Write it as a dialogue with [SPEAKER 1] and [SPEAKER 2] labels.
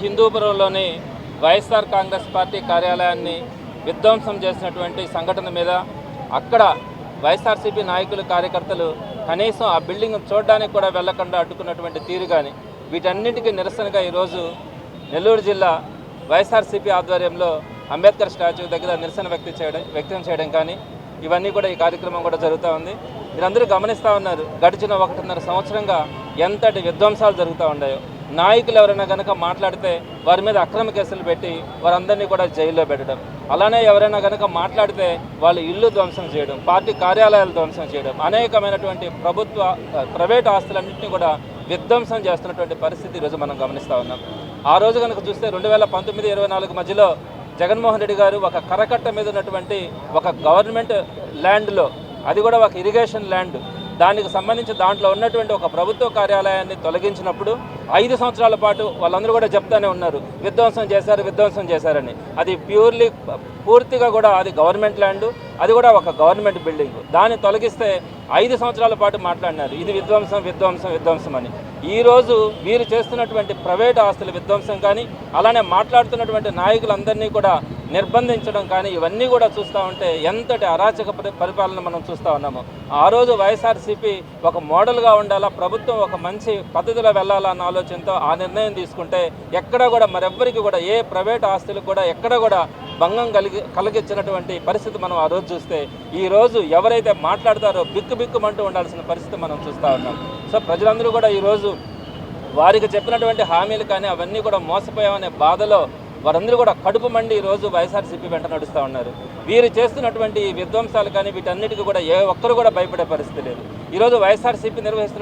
[SPEAKER 1] హిందూపురంలోని YSR Congress party కార్యాలయాన్ని విధ్వంసం చేసినటువంటి సంఘటన మీద అక్కడ వైఎస్ఆర్సీపీ నాయకులు కార్యకర్తలు కనీసం ఆ బిల్డింగ్ చూడడానికి కూడా వెళ్ళకుండా అడ్డుకున్నటువంటి తీరు కానీ వీటన్నిటికీ నిరసనగా ఈరోజు నెల్లూరు జిల్లా వైఎస్ఆర్సీపీ ఆధ్వర్యంలో అంబేద్కర్ స్టాచ్యూ దగ్గర నిరసన వ్యక్తం చేయడం వ్యక్తం చేయడం కానీ ఇవన్నీ కూడా ఈ కార్యక్రమం కూడా జరుగుతూ ఉంది. మీరందరూ గమనిస్తూ ఉన్నారు గడిచిన ఒకటిన్నర సంవత్సరంగా ఎంతటి విధ్వంసాలు జరుగుతూ ఉన్నాయో. నాయకులు ఎవరైనా కనుక మాట్లాడితే వారి మీద అక్రమ కేసులు పెట్టి వారందరినీ కూడా జైల్లో పెట్టడం. అలానే ఎవరైనా కనుక మాట్లాడితే వాళ్ళ ఇల్లు ధ్వంసం చేయడం పార్టీ కార్యాలయాలు ధ్వంసం చేయడం అనేకమైనటువంటి ప్రభుత్వ ప్రైవేట్ ఆస్తులన్నింటినీ కూడా విధ్వంసం చేస్తున్నటువంటి పరిస్థితి ఈరోజు మనం గమనిస్తూ ఉన్నాం. ఆ రోజు కనుక చూస్తే రెండు వేల పంతొమ్మిది ఇరవై నాలుగు మధ్యలో జగన్మోహన్ రెడ్డి గారు ఒక కరకట్ట మీద ఉన్నటువంటి ఒక గవర్నమెంట్ ల్యాండ్లో అది కూడా ఒక ఇరిగేషన్ ల్యాండ్ దానికి సంబంధించి దాంట్లో ఉన్నటువంటి ఒక ప్రభుత్వ కార్యాలయాన్ని తొలగించినప్పుడు ఐదు సంవత్సరాల పాటు వాళ్ళందరూ కూడా చెప్తానే ఉన్నారు విధ్వంసం చేశారు విధ్వంసం చేశారని. అది ప్యూర్లీ పూర్తిగా కూడా అది గవర్నమెంట్ ల్యాండ్ అది కూడా ఒక గవర్నమెంట్ బిల్డింగ్. దాన్ని తొలగిస్తే ఐదు సంవత్సరాల పాటు మాట్లాడినారు ఇది విధ్వంసం విధ్వంసం విధ్వంసం అని. ఈరోజు వీరు చేస్తున్నటువంటి ప్రైవేట్ ఆస్తుల విధ్వంసం కానీ అలానే మాట్లాడుతున్నటువంటి నాయకులందరినీ కూడా నిర్బంధించడం కానీ ఇవన్నీ కూడా చూస్తూ ఉంటే ఎంతటి అరాచక పరిపాలన మనం చూస్తూ ఉన్నాము. ఆ రోజు వైఎస్ఆర్సీపీ ఒక మోడల్గా ఉండాలా ప్రభుత్వం ఒక మంచి పద్ధతిలో వెళ్ళాలన్న ఆలోచనతో ఆ నిర్ణయం తీసుకుంటే ఎక్కడ కూడా మరెవ్వరికి కూడా ఏ ప్రైవేట్ ఆస్తులకు కూడా ఎక్కడ కూడా భంగం కలిగి కలిగించినటువంటి పరిస్థితి మనం ఆ రోజు చూస్తే ఈ రోజు ఎవరైతే మాట్లాడతారో బిక్కు బిక్కుమంటూ ఉండాల్సిన పరిస్థితి మనం చూస్తూ ఉన్నాం. సో ప్రజలందరూ కూడా ఈరోజు వారికి చెప్పినటువంటి హామీలు కానీ అవన్నీ కూడా మోసపోయామనే బాధలో వారందరూ కూడా కడుపు మండి ఈరోజు వైఎస్ఆర్సీపీ వెంట నడుస్తూ ఉన్నారు. వీరు చేస్తున్నటువంటి విధ్వంసాలు కానీ వీటన్నిటికీ కూడా ఏ ఒక్కరు కూడా భయపడే పరిస్థితి లేదు. ఈరోజు వైఎస్ఆర్సీపీ నిర్వహిస్తున్న